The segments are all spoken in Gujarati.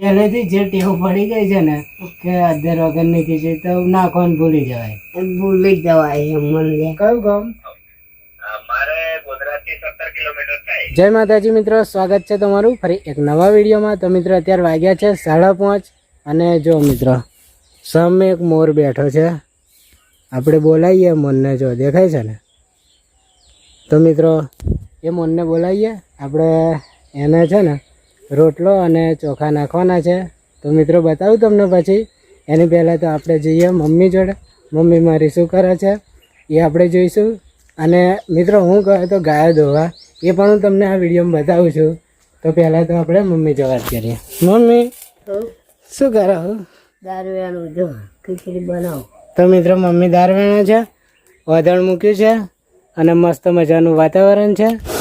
પહેલેથી જે ટેવ પડી ગઈ છે ને કે અધર વગરની ખીચડી તો નાખવાનું ભૂલી જવાય. ભૂલી જવાય એમ મન લે. કયું ગામ? જય માતાજી મિત્રો સ્વાગત છે તમારું. ફરી એક નવા વિડીયોમાં. તો મિત્રો અત્યારે વાગ્યા છે સાડા પાંચ. અને જો મિત્રો સામે એક મોર બેઠો છે. આપણે બોલાવીએ મોરને જો દેખાય છે ને? તો મિત્રો એ મોરને બોલાવીએ. આપણે એને છે ને રોટલો અને ચોખા નાખવાના છે. તો મિત્રો બતાવું તમને પછી. એની પહેલાં તો આપણે જઈએ મમ્મી જોડે. મમ્મી મારી શું કરે છે? એ આપણે જોઈશું. અને મિત્રો હું કહે તો ગાયો ધોવા એ પણ હું તમને આ વિડીયોમાં બતાવું છું. તો પહેલાં તો આપણે મમ્મી જો વાત કરીએ. મમ્મી શું કરો દારવેણું જો ખીચડી બનાવો. તો મિત્રો મમ્મી દાર વેણે છે વાદળ મૂક્યું છે અને મસ્ત મજાનું વાતાવરણ છે.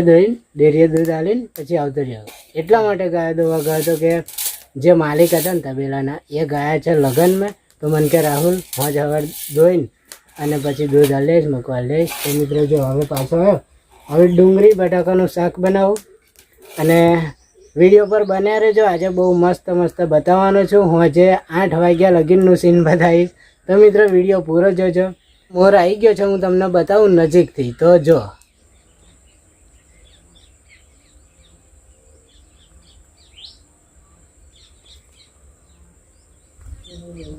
આ દોઈને, ડેરીએ દૂધ આલીને, પછી આવતો રહ્યો. એટલા માટે ગાયો દોવા ગયો હતો કે જે માલિક હતા ને તબેલાના, એ ગયા છે લગ્નમાં. તો મને કે, રાહુલ હોજ હવે દોઈને અને પછી દૂધ આલીશ મૂકવા લઈશ તો મિત્રો, જો હવે પાછો આવ્યો. હવે ડુંગળી, બટાકાનું શાક બનાવું. અને વીડિયો પર બન્યા રહેજો. આજે બહુ મસ્ત મસ્ત બતાવવાનો છું. હું આજે આઠ વાગ્યા લગીનનું સીન બતાવીશ. તો મિત્રો, વીડિયો પૂરો જોજો. મોર આવી ગયો છે, હું તમને બતાવું નજીકથી. તો જો.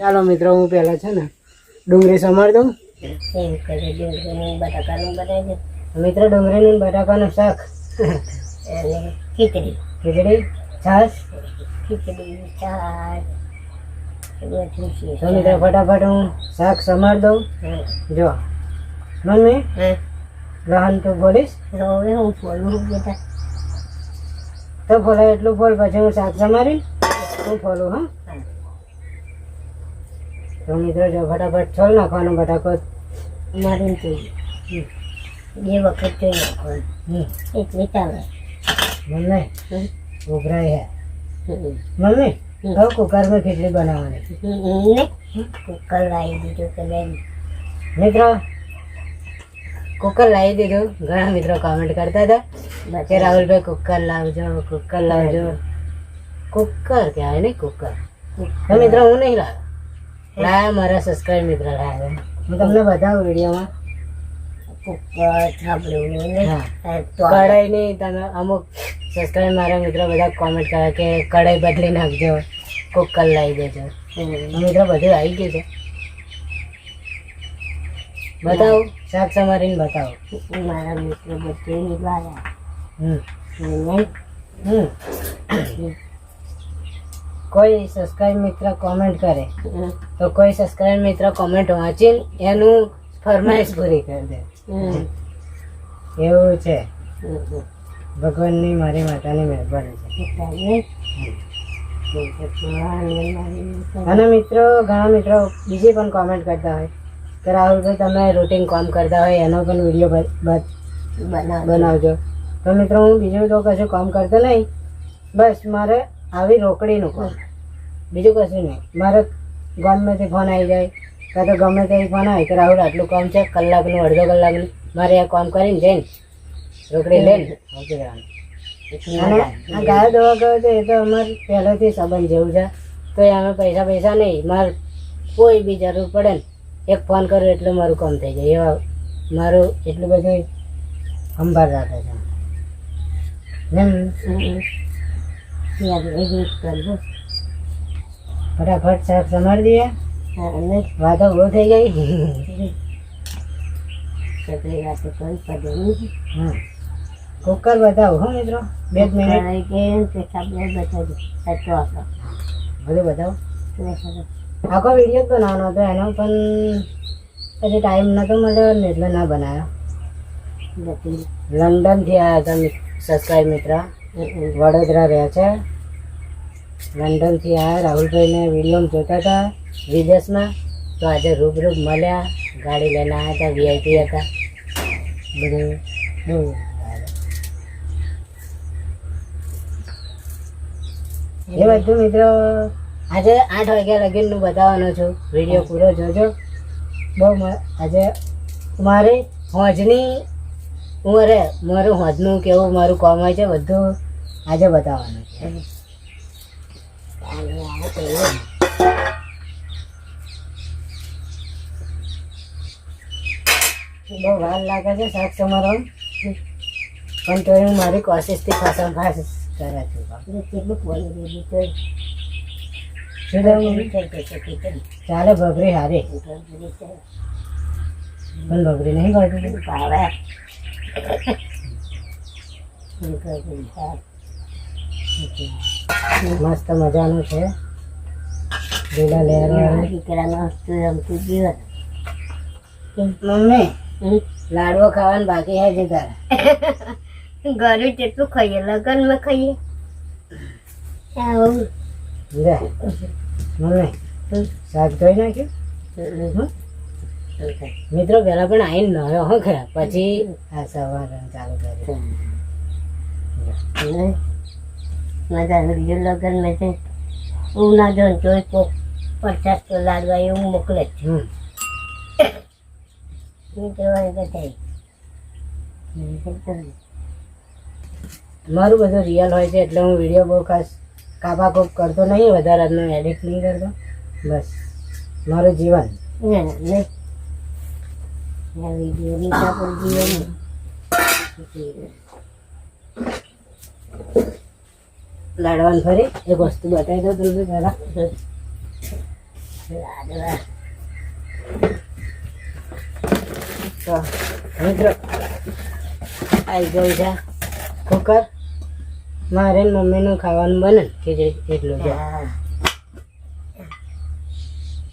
ચાલો મિત્રો હું પેલા છે ને ડુંગળી સમાર દઉં. મિત્રો ડુંગળીનું ને બટાકાનું શાક. ખીચડી. ખીચડી છાશ. ખીચડી છાશ. તો મિત્રો ફટાફટ હું શાક સમાર દઉં. જો. મમ્મી ગ્રહણ તો બોલીશ હવે હું ફોલું બેટા તો ફોલાય એટલું ફોલ પછી હું શાક સમારી હું ફોલું હા. તો મિત્રો જો ફટાફટ છોલ નાખવાનો બટાકો. જોઈએ બે વખત જોઈ નાખવાનું. એટલે ચાલે મમ્મી ઉભરાય હે. મમ્મી હવે કુકરમાં ખીચડી બનાવવાની? કુકર લાવી દીધું કે બેન. મિત્રો કુકર લાવી દીધું. ઘણા મિત્રો કોમેન્ટ કરતા હતા કે રાહુલભાઈ કુકર લાવજો કુકર લાવજો. કુકર કહેવાય ને કુકર. મિત્રો હું નહીં લાવ્યો લાયા મારા સબસ્ક્રાઇબ મિત્ર લાવ્યા હું તમને બતાવું વિડીયોમાં. કઢાઈ નહીં ને. તમે અમુક સબસ્ક્રાઇબ મારા મિત્રો બધા કોમેન્ટ કરે કે કઢાઈ બદલી નાખજો કુકર લાવી દેજો. મિત્રો બધું આવી ગયું છે. બતાવો શાક સમારીને બતાવો. મારા મિત્રો બધે હમ. હમ. કોઈ સબસ્ક્રાઇબ મિત્ર કોમેન્ટ કરે તો કોઈ સબસ્ક્રાઇબ મિત્ર કોમેન્ટ વાંચીને એનું ફરમાઈશ પૂરી કરી દે. એવું છે. ભગવાનની મારી માતાની મહેરબાની છે. અને મિત્રો ઘણા મિત્રો બીજી પણ કોમેન્ટ કરતા હોય. કે રાહુલભાઈ તમે રૂટીન કામ કરતા હોય એનો પણ વીડિયો બનાવજો. તો મિત્રો હું બીજું તો કશું કામ કરતો નહીં. બસ મારે આવી રોકડીનું કામ બીજું કશું નહીં. મારે ગમે તે ફોન આવી જાય. કાં તો ગમે તે ફોન આવે કે રાહુલ આટલું કામ છે કલાકનું અડધો કલાકનું. મારે આ કામ કરીને જઈને રોકડી લઈને મૂકી જવાનું અને ગાયો દવા ગયો તો એ તો અમારે પહેલેથી સંબંધ જેવું છે. તો એ અમે પૈસા પૈસા નહીં. મારે કોઈ બી જરૂર પડે ને એક ફોન કરો એટલે મારું કામ થઈ જાય. એવા મારું એટલું બધું સંભાળ રાખે છે. જેમ હમ. ત્યાં એક મિનિટ કરજો ફટાફટ શાક સમારી દઈએ. અને વાતો બહુ થઈ ગઈ. નહીં કુકર બતાવો હો મિત્રો. બે મિનિટ. કે આપણો બધું બતાવો આખો વીડિયો બનાવવાનો હતો એનો પણ પછી ટાઈમ નતો મળ્યો ને એટલે ના બનાવ્યો લંડનથી આવ્યા હતા સબસ્ક્રાઈબ મિત્ર. વડોદરા રહ્યા છે. લંડનથી આ રાહુલભાઈને વિલોમ જોતા હતા વિદેશમાં, તો આજે રૂબરૂબ મળ્યા, ગાડી લઈને આવ્યા હતા વીઆઈપી હતા. બધું બહુ એ બધું મિત્રો, આજે આઠ વાગ્યા લગીનનું બતાવવાનો છું. વીડિયો પૂરો જોજો. બહુ આજે મારી હોજની અરે મારું હોજનું કેવું, મારું કોમ હોય છે, બધું આજે બતાવવાનું છે. બહુ વાર લાગે છે શાક સમારો પણ તો હું મારી કોશિશથી ખાસમ ખાસ કરે છે. કેટલું પોલી દીધું તો? ચાલે. બગડી હારી. પણ બગડી નહીં કરતી ભાવે. મસ્ત મજાનું છે. લીલા લેર દીકરાનો હસતું રમતું જીવન. મમ્મી. લાડવો ખાવાનું બાકી હે છે તારા ઘરે. જેટલું ખાઈએ લગનમાં ખાઈએ. આવું. લે. મમ્મી શાક ધોઈ નાખ્યું? મિત્રો પેલા પણ આવીને નયો હો ખરા પછી આ સવાર ચાલુ કર્યું. મારા વીડિયો મેં હું ના જોઉં જોઈ કોક પચાસ તો લાડવા એવું મોકલે જ. કહેવાય કે મારું બધું રિયલ હોય છે એટલે હું વીડિયો બહુ ખાસ કાપા કોપ કરતો નહીં વધારે એડિટ નહીં કરતો. બસ મારું જીવન. વીડિયો ની કાપડ જીવન. લાડવાનું ફરી એક વસ્તુ બતાવી દો તમને પહેલાં. લાડવા તો મિત્રો આવી ગયું છે કુકર. મારે મમ્મીનું ખાવાનું બને કે ખીચડી એટલું છે.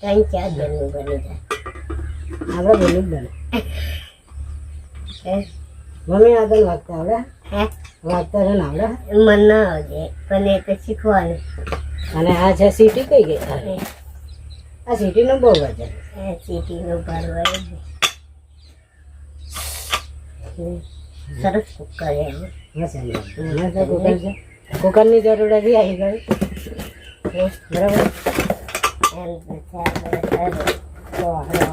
ત્રણ ચાર જણનું બની જાય આપણે બોલું જ બને. મમ્મી આગળ વાગતા આવડે. ને આવડે મને ના આવડે પણ એ તો શીખવાનું. અને આ છે સીટી કઈ ગઈ? તારે આ સીટીનું બહુ વજન. સીટીનું ભરવાય સરસ કુકર એમ. કુકરની જરૂર હતી આવી ગઈ. બરાબર?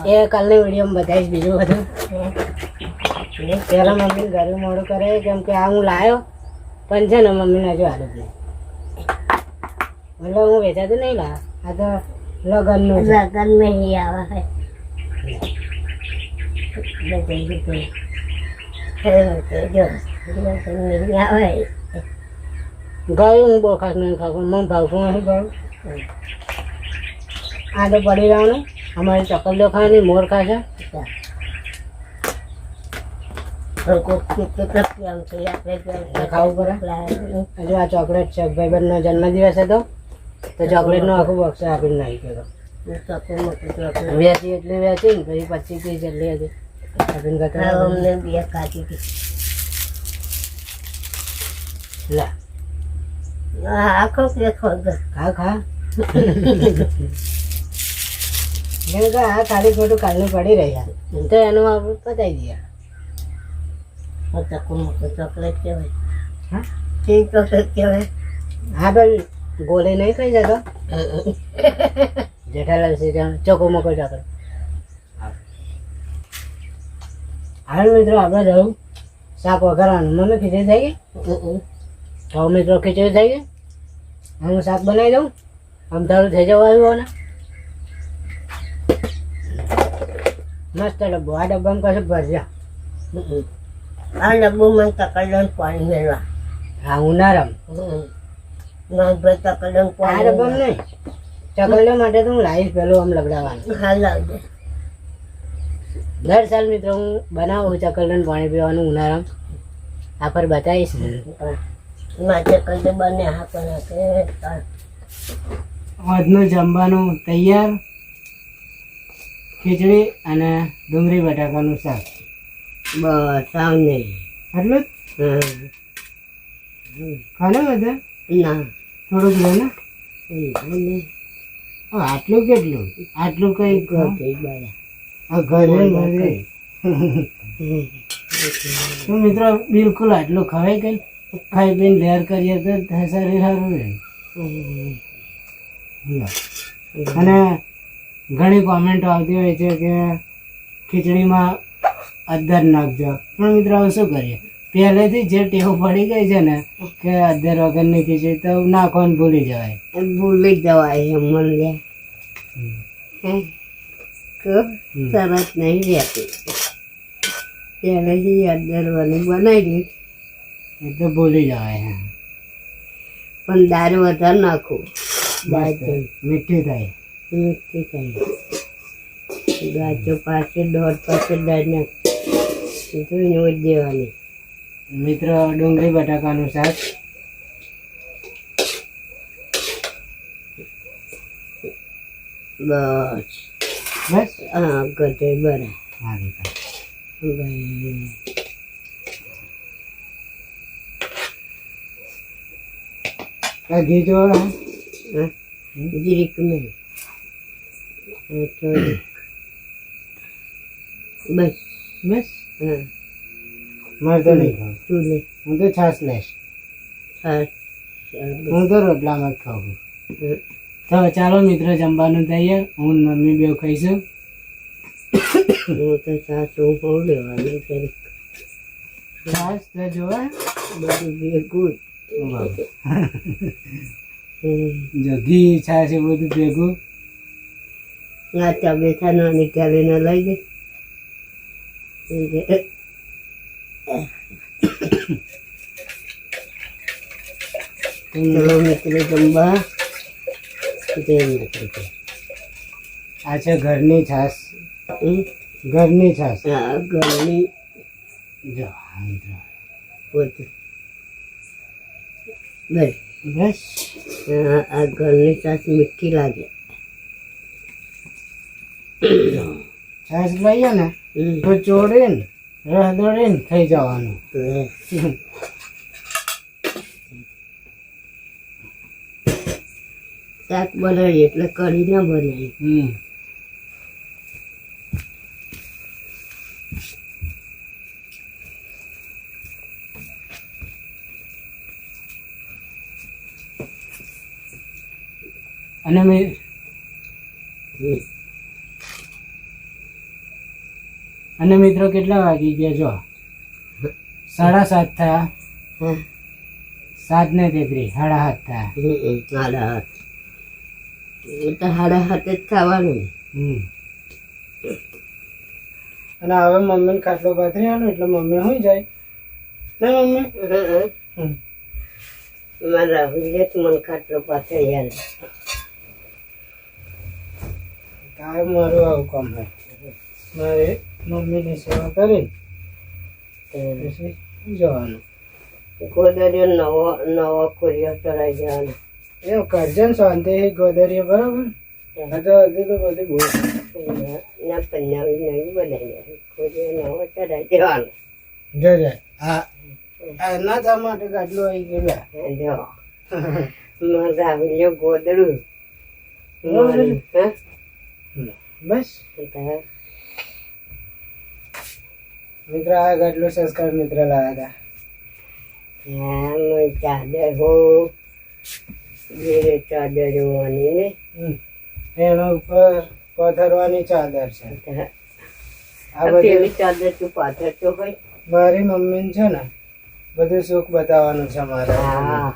એ કાલની વિડીયોમાં બતાવીશ બીજું બધું. પહેલાં મમ્મી ઘરે મોડું કરે કેમ કે આ હું લાવ્યો પણ છે ને મમ્મીને હજુ હાલત નહીં મતલબ હું તો નહીં લા આ તો લગનનું લગનમાં હી આવે. ગયું હું બહુ નહીં ખાવું મને ભાવતું નહીં ભાવ? આ પડી રહ્યો અમારી ચકલ તો ખાવાની મોર ખાશે. આ ચોકલેટ છે ભાઈબંધનો જન્મદિવસ હતો તો ચોકલેટનો આખું બોક્સ આપીને નાખી ગયો વ્યાસી એટલે વ્યાસી ને પછી પચીસ ત્રીસ એટલી હતી આપીને અમને બે કાચી હતી લા આખો ખા ખા કેમ કે આ ખાલી ખોટું કાલનું પડી રહ્યા. તો એનું આપણે પતાવી દઈએ ચોખ્ખું મોટું ચોકલેટ કહેવાય. હા? કેવી ચોકલેટ કહેવાય. હા ભાઈ ગોલે નહીં ખાઈ જતો? જેઠાલાલ સીધા ચોકો મોકો ચોકલેટ હાલ મિત્રો આપણે જવું શાક વઘારવાનું મમ્મી ખીચડી થઈ ગઈ? તો મિત્રો ખીચડી થઈ ગઈ. હું શાક બનાવી દઉં. આમ તારું થઈ જવા આવ્યું ને મસ્ત ડબ્બો. આ ડબ્બામાં કશું ભરજા આ ડબ્બુમાં તકડન પાણી nila. હા ઉનાળામાં નાગભાઈ તકડન આ રકમ નહીં ચકલીઓ માટે તો હું લાવીશ પેલું આમ લગડાવવાનું હા લાવજે દર સાલ મિત્રો હું બનાવું ચકલન પાણી પીવાનું ઉનાળામાં આ પર બતાવીશ માથે કઈ બને હા પણ આજનું જમવાનું તૈયાર ખીચડી અને ડુંગળી બટાકાનું શાક બસ આવ આટલું જ? ખાને બધા? ના. થોડુંક લો ને. આટલું કેટલું? આટલું કઈ ઘરે ઘરે તો મિત્રો બિલકુલ આટલું ખવાય કે ખાઈ પીને લેર કરીએ તો શરીર સારું રહે. અને ઘણી કોમેન્ટો આવતી હોય છે કે ખીચડીમાં અદર નાખજો. પણ મિત્રો હવે શું કરીએ? પહેલેથી જે ટેવ પડી ગઈ છે ને કે અદર વગરની ખીચડી તો નાખવાનું ભૂલી જવાય. ભૂલી જવાય એમ મન સરસ નહીં રહેતી. પહેલેથી અદરવાની બનાવી એ તો ભૂલી જવાય હા પણ દારૂ વધારે નાખું. મીઠી થાય. મીઠી થાય. ગાજો પાસે દોઢ પાસે દાળ નાખ જોઈને ઉજ દેવાની મિત્રો ડુંગળી બટાકાનું શાક બસ બસ હા ગટે બરા હા દીકરા. ભાઈ આ ઘી જો હા? હા જીરીક નહીં હા થોડીક બસ બસ હા મારે તો નહીં ખાવું. તું નહીં? હું તો છાશ લઈશ. હા. હું તો રોટલામાં જ ખાઉં તો ચાલો મિત્રો જમવાનું થઈએ હું ને મમ્મી બે ખાઈશું. હું તો સાસુ હોઉં લેવાની ત્યારે છાશ તો જોવા. બધું ભેગું. જો ઘી છાશ એ બધું ભેગું. બેઠા નાની નો ન લઈ દે ચલો મિત્રો જમવા જય માતાજી. આ છે ઘરની છાસ? ઘરની છાસ આ ઘરની જો હા પોતે બસ આ ઘરની છાસ મીઠી લાગે છાશ લઈએ ને. તો ચોળીને રસ દોડીને થઈ જવાનું. શાક બનાવીએ એટલે કઢી ના બનાવી અને મેં હમ. અને મિત્રો કેટલા વાગી ગયા જો? સાડા સાત થયા. હા સાત ને તેત્રીસ સાડા સાત થયા. હમ. સાત. હાથ એ તો સાડા હાથે જ થવાનું હમ. અને હવે મમ્મીને ખાટલો પાથરી આનો એટલે મમ્મી હોઈ જાય. ને મમ્મી? હમ. મારા રાહુલે જ મન ખાટલો પાસે આવે કાંઈ મારું આવું કામ હોય મારે મમ્મીની સેવા કરી પછી જવાનું. ગોદરીઓ નવો નવો ખોરિયો ચડાઈ જવાનો એ કરજે ને શાંતિથી ગોદરીએ બરાબર? તો હજી તો બધી બહુ ના પંજાબી નહીં બનાવી ખોરિયો નવો ચડાઈ દેવાનો. જોજે આ આ ના થવા માટે ગાટલું આવી ગયું. જો. મારા ગોદડું. હા? હમ. બસ મિત્ર આ ગાટલું સંસ્કાર મિત્ર લાવ્યા હતા. ચાદર હો ચાદરો ને. એના ઉપર પથરવાની ચાદર છે. તો આ બધી પેલી ચાદર તું હોય મારી મમ્મી છે ને બધું સુખ બતાવવાનું છે મારે હા.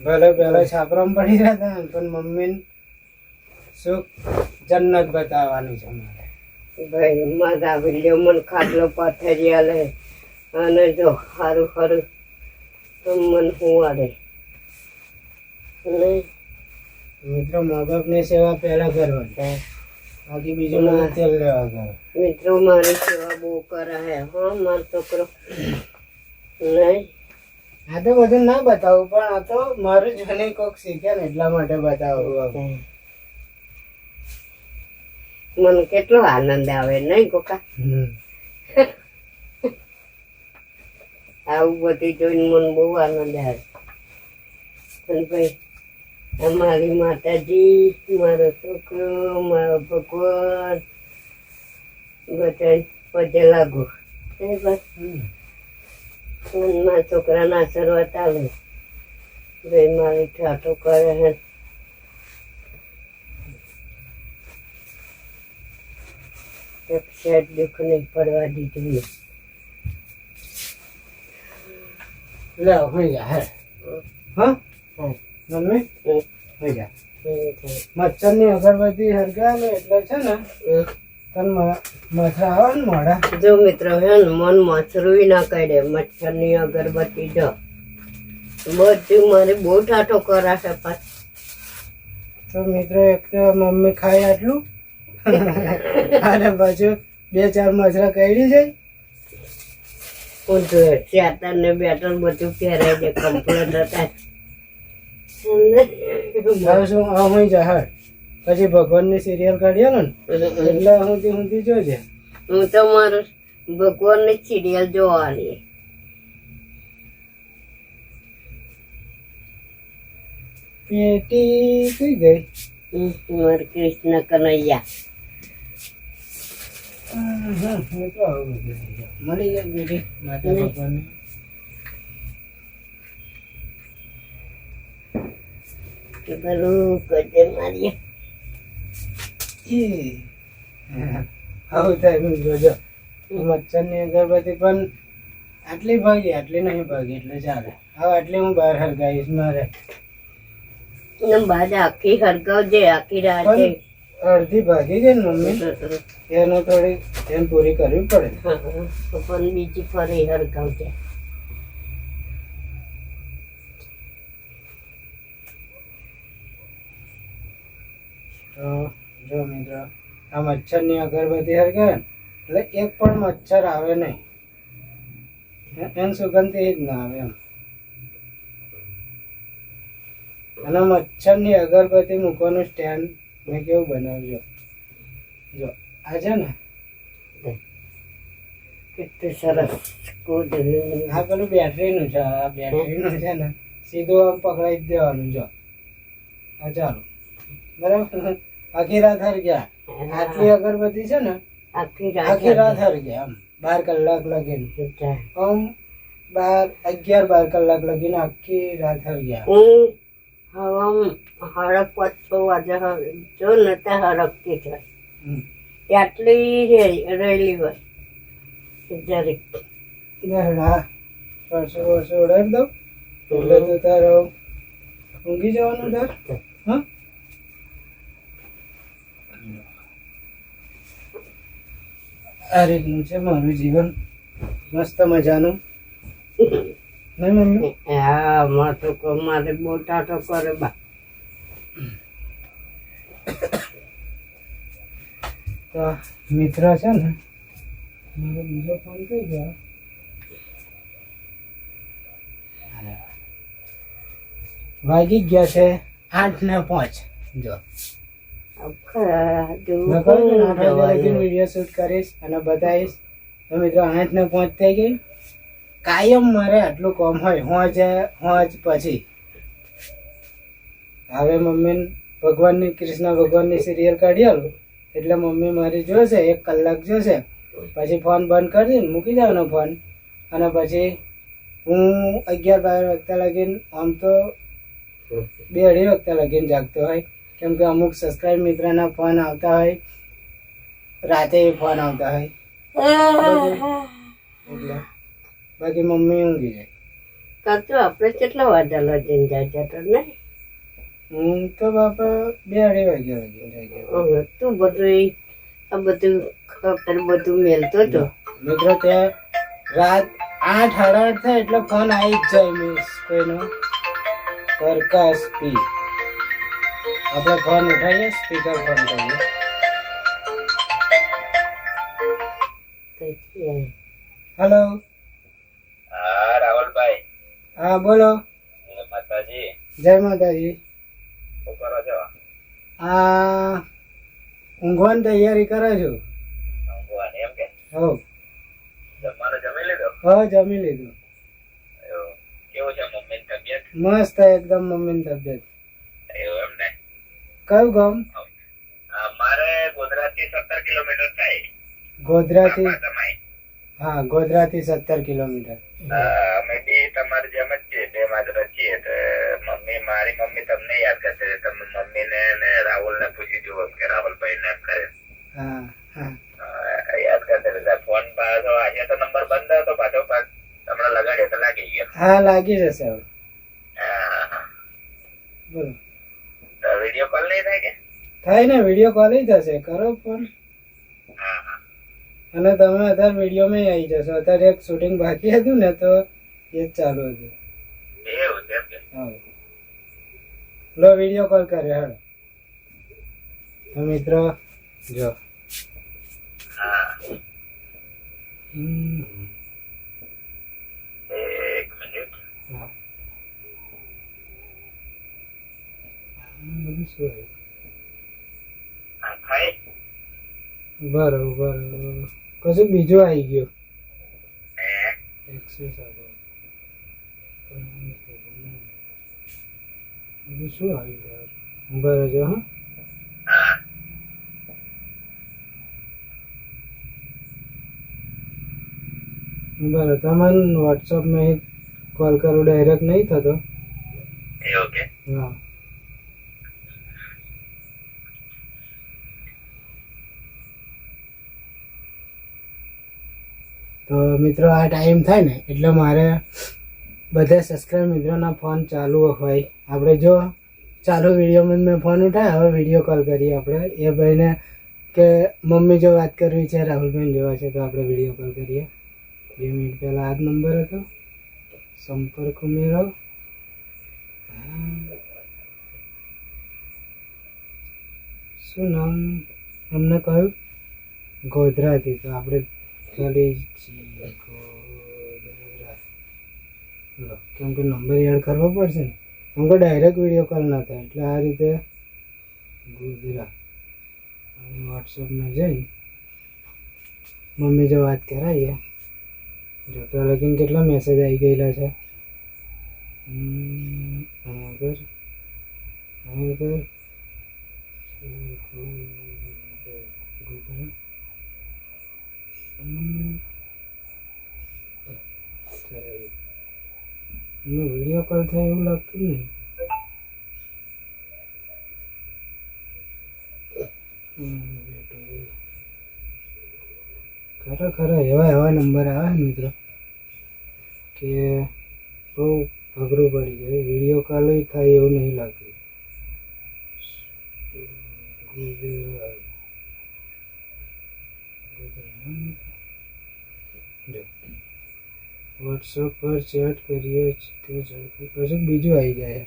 ભલે પેલા છાપરામાં પડી રહ્યા હતા પણ મમ્મી સુખ જન્નત બતાવવાની છે મારે. ભાઈ મારા વિલ્યો મન ખાટલો પાથરિયા લે. અને જો સારું સારું તો મન હું આડે નહીં મિત્રો મા બાપની સેવા પહેલા કરવાની. બાકી બીજું બધું તેલ લેવા કરે. મિત્રો મારી સેવા બહુ કરે હે હા મારો છોકરો. નહીં. આ તો બધું ના બતાવું પણ આ તો મારું જોઈને કોક શીખ્યા ને એટલા માટે બતાવું. મને કેટલો આનંદ આવે નહીં કોકા આવું બધું જોઈને મને બહુ આનંદ આવે. અને ભાઈ આ મારી માતાજી મારો છોકરો મારો ભગવાન બધા પગે લાગુ. એ બસ હમ. મને મારા છોકરાના આશીર્વાદ આવે. ભાઈ મારી ઠાઠો કરે એક સેટ દુઃખ નહીં પડવા દીધું. હોઈ જા હે. હા? હા. મમ્મી. હોઈ જા. એવું મચ્છરની અગરબત્તી હરગામે એટલે છે ને. તને મ- મચ્છર આવે ને મોડા જો મિત્રો હે ને મન મચરું ના કરે મચ્છરની અગરબત્તી જો. બધું મારે બહુ ઠાઠો કરાશે પાછ. તો મિત્ર એક તો મમ્મી ખાય આટલું. અને પાછું બે ચાર મસરા કરી છે. ચાતર ને બેટર બધું પહેરાય છે કમ્પ્લેટ હતા. હવે શું આ હોઈ પછી ભગવાનની સિરિયલ કાઢ્યો ને એટલે સુધી સુધી જોજે. હું તો મારું ભગવાનની સિરિયલ જોવાની. પેટી કઈ ગઈ. મારું કૃષ્ણ કનૈયા. મળી જાય બેટી માતા ભગવાનની કે પેલું કજે મારીએ પણ આટલી ભાગી આટલી નહીં ભાગી એટલે ચાલે હવે આટલી હું બહાર હરગાઈશ મારે બાદ આખી હરગાવજે આખી રાતે અડધી ભાગી ગઈ ને મમ્મી એનો થોડી એમ પૂરી કરવી પડે. તો ફરી બીજી ફરી હરગાવજે. તો જો મિત્રો આ મચ્છરની અગરબત્તી હરગાવે એટલે એક પણ મચ્છર આવે નહીં. એમ સુગંધ એ જ ના આવે એમ. અને મચ્છરની અગરબત્તી મૂકવાનું સ્ટેન્ડ મેં કેવું બનાવ્યો? જો આ છે ને કેટલું સરસ આ પેલું બેટરીનું છે આ બેટરીનું છે ને સીધું આમ પકડાઈ જ દેવાનું જો. આ ચાલો. બરાબર? આખી રાત હર ગયા. આટલી અગરબત્તી છે ને આખી આખી રાત રાત હર ગયા આમ બાર કલાક લગીને. આમ બાર અગિયાર બાર કલાક લગીને આખી રાત હર ગયા હવા. હડક પાંચ છ વાગે જો ને ત્યાં હડકતી જાય આટલી રહેલી હોય. જરીક વર્ષો પરસો ઉડાડી દઉં. એટલે તો તારો ઊંઘી જવાનું દર હા? આ રીતનું છે મારું જીવન. મસ્ત મજાનું. હા મારે તો મારે બહુ ટાટો કરે બા. તો મિત્ર છે ને મારો બીજો ફોન કઈ ગયો? વાગી ગયા છે આઠ ને પાંચ. જો. વીડિયો શૂટ કરીશ અને બતાવીશ. તો મિત્રો આઠ ને પાંચ થઈ ગઈ. કાયમ મારે આટલું કામ હોય હોજ હોજ પછી. હવે મમ્મી ભગવાનની કૃષ્ણ ભગવાનની સિરિયલ કાઢી આલું. એટલે મમ્મી મારી જોશે એક કલાક જોશે. પછી ફોન બંધ કરી દઈને મૂકી દેવાનો ફોન અને પછી હું અગિયાર બાર વાગતા લગીને આમ તો બે અઢી વાગતા લગીને જાગતો હોય. કેમ કે અમુક સબસ્ક્રાઇબ મિત્રના ફોન આવતા હોય. રાતે ફોન આવતા હોય. એટલે બાકી મમ્મી ઊંઘી જાય. કરતો આપણે કેટલા વાગ્યા લગીને જાય છે ને હું તો બાપા બે અઢી વાગ્યા લગીને જાય તું બધું આ બધું ખબર બધું મેલતો હતો મિત્રો ત્યાં રાત આઠ સાડા આઠ થાય એટલે ફોન આવી જ જાય મિસ કોઈનો. પ્રકાશ પી. આપણે ફોન ઉઠાવીએ સ્પીકર ફોન કરીએ હેલો બોલો. જય માતાજી. આ ઊંઘવાની તૈયારી કરે છું? હો. જમી લીધો? મસ્ત એકદમ મમ્મીની તબિયત. કયું ગામ? મારે ગોધરાથી સત્તર કિલોમીટર થાય. ગોધરાથી? હા ગોધરાથી સત્તર કિલોમીટર. અમે બી તમારી જેમ જ માત્ર છીએ તો મમ્મી મારી મમ્મી તમને યાદ કરશે. તમે મમ્મીને ને રાહુલને પૂછી જુઓ કે રાહુલભાઈને ને કરે હા. હા યાદ કરશે. ફોન પાછો આજે તો નંબર બંધ હતો પાછો પાછ હમણાં લગાડ્યો તો લાગી ગયો. હા લાગી જશે હવે. બોલો. વીડિયો કોલ નહીં થાય કે? થાય ને વીડિયો કોલ થશે કરો પણ. હા હા. અને તમે અત્યારે વિડીયોમાં આવી જશો. અત્યારે એક શૂટિંગ બાકી હતું ને તો એ જ ચાલુ હતું. એવું છે એમ કે હા લો વીડિયો કોલ કર્યો હેડો. તો મિત્રો જો? બરોબર કશું બીજું આવી ગયું? એક્સેસ આગળ બધું શું આવી ગયું બરાબર જો હા? બરાબર તમને વોટ્સઅપમાં કોલ કરું ડાયરેક્ટ નહીં થતો? એવું કે? હા. તો મિત્રો આ ટાઈમ થાય ને એટલે મારે બધા સબસ્ક્રાઈબ મિત્રોના ફોન ચાલુ હોય. આપણે જો, ચાલો વિડીયોમાં મેં ફોન ઉઠાય હવે વીડિયો કોલ કરીએ આપણે. એ ભાઈને કે મમ્મી જો વાત કરવી છે, રાહુલબેન જોવા છે, તો આપણે વીડિયો કોલ કરીએ. બે મિનિટ પહેલાં આ જ નંબર હતો. સંપર્ક ઉમેરો. શું નામ? અમને કહ્યું? ગોધરાથી. તો આપણે ખાલી ગોધરા. કેમ કે નંબર એડ કરવો પડશે ને? કે ડાયરેક્ટ વીડિયો કોલ ના થાય. એટલે આ રીતે ગુજરા વોટ્સઅપમાં જઈ મમ્મી જો વાત કરાવીએ તો લગીને કેટલા મેસેજ આવી ગયેલા છે. હમ, આગળ આગળ વીડિયો કોલ થાય એવું લાગતું નહીં. ખરા ખરા એવા એવા નંબર આવે મિત્રો, કે બહુ અઘરું પડી જાય. વીડિયો કોલ થાય એવું નહીં લાગતું. ગુજરાત. વોટ્સઅપ પર ચેટ કરીએ, તે ઝડપી પછી બીજું આવી જાય.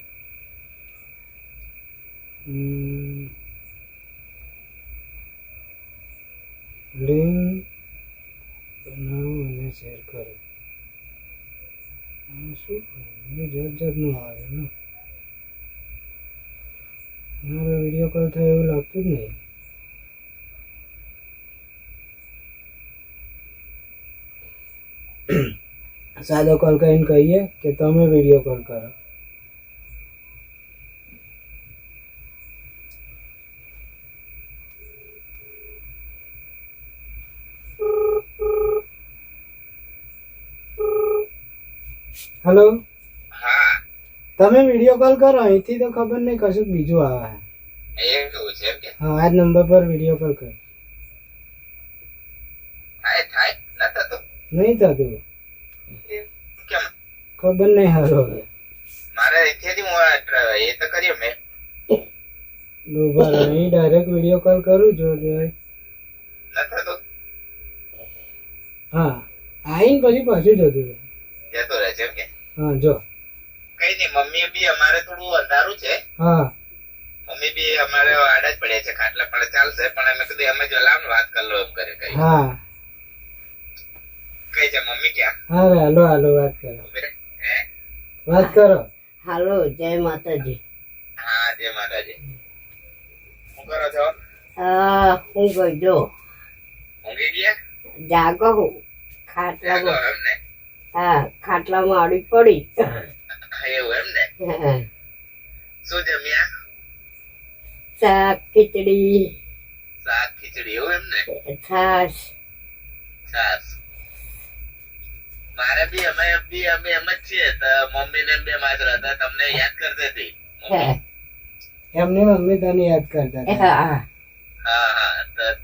લિંક બનાવો અને શેર કરો. શું જાત જાતનું આવે ને. મારો વીડિયો કોલ થાય એવું લાગતું જ નહીં. સાદો કોલ કરીને કહીએ કે તમે વીડિયો કોલ કરો હેલો હા તમે વીડિયો કોલ કરો અહીંથી તો ખબર નહીં કશું બીજું આવે એવું છે એમ કે હા આ જ નંબર પર વીડિયો કોલ કરો થાય થાય ન થતું નહીં થતું કેમ ખબર નહીં હારો હવે. મારે અહીંથી હું એ તો કર્યો મેં ઊભા અહીં ડાયરેક્ટ વીડિયો કોલ કરું જો જોઈ. હા. આવીને પછી પાછું જતું. જતો રહે છે કે. હા જો. કઈ નહીં મમ્મી બી અમારે થોડું અંધારું છે. હા. મમ્મી બી અમારે આડા જ પડ્યા છે ખાટલા પણ ચાલશે પણ અમે કીધું અમે જો વાત કરી લો એમ કરે કઈ. હા. કઈ છે મમ્મી ક્યાં? હા હાલો હાલો વાત કરો. વાત કરો. હાલો જય માતાજી. હા જય માતાજી. શું કરો છો? આ હું ગયો ઊંઘી ગયા? જાગો હું. જાગો ખાટલામાં હા ખાટલામાં અડી પડી. એવું એમ ને? શું જમ્યા? શાક ખીચડી. શાક ખીચડી એવું એમ ને? છાશ. છાસ મારે બી અમે બી અમે એમ જ છીએ. મમ્મી ને બે માત્ર હતા તમને યાદ કરતી હતી. એમની મમ્મી તને યાદ કરતા હતા. હા. હા હા.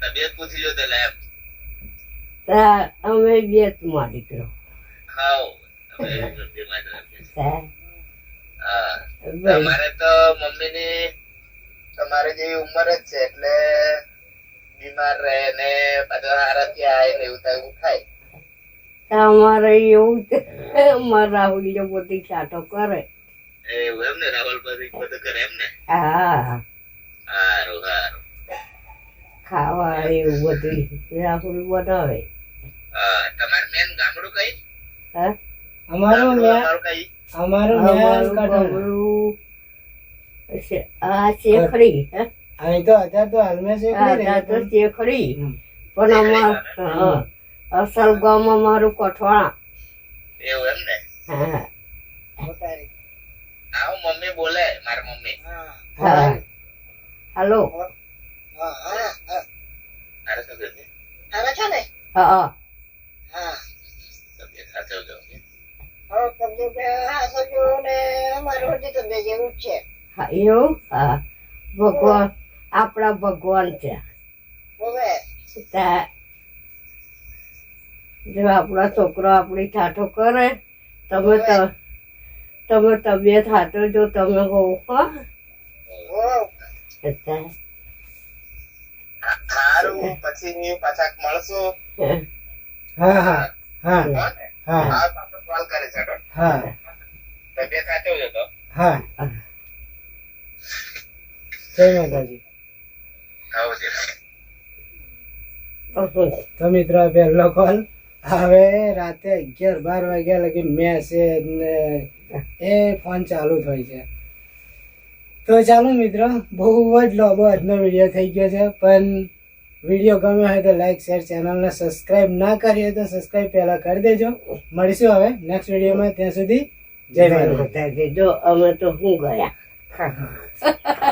તબિયત પૂછી જો પેલા એમ. અમે બે તમારો દીકરો. હાઉ. તમારે તો મમ્મી ની તમારે જેવી ઉંમર જ છે. એટલે બીમાર રહે ને બધા હારા થયા એવું થાય એવું થાય. તા અમારે એવું છે અમારે રાહુલ બધી છાટો કરે. એવું એમ ને રાહુલ બધું બધું કરે એમ ને હા. સારું સારું ખાવા એવું બધું રાહુલ બનાવે. મેન ગામડું કઈ? હા? અમારો ગામડું મેં અમારું કઈ? અમારું કઠણ આ શેખડી હે? અહીં તો અત્યારે તો હાલમાં શેખડી પણ અમાર હા, અસલ ગામમાં મારું કઠવાળા. એવું એમ ને? હા. આવું મમ્મી બોલે મારી મમ્મી. હા. હાલો. હા હા કહે છે હા તબિયત સાચવજો ઓકે? હા એવું હા ભગવાન આપણા ભગવાન છે. તા- જો આપણા છોકરો આપણી ઠાઠો કરે તમે તો તમે તબિયત હાચવજો તમે હોવ હા. સારું પછી પાછા મળશું? હા. હા હા હા હા? કોલ કરે છે હા. તબિયત હા. જય માતાજી. આવું છે તો મિત્રો પહેલો કોલ હવે રાતે અગિયાર બાર વાગ્યા લગી મેસેજ ને એ ફોન ચાલુ થાય છે. તો ચાલો મિત્રો બહુ જ લાંબો આજનો વીડિયો થઈ ગયો છે પણ વીડિયો ગમ્યો હોય તો લાઈક શેર ચેનલને સબસ્ક્રાઈબ ના કરી હોય તો સબસ્ક્રાઈબ પહેલા કરી દેજો. મળીશું હવે નેક્સ્ટ વિડીયોમાં ત્યાં સુધી જય માતા જો અમે તો હું ગયા?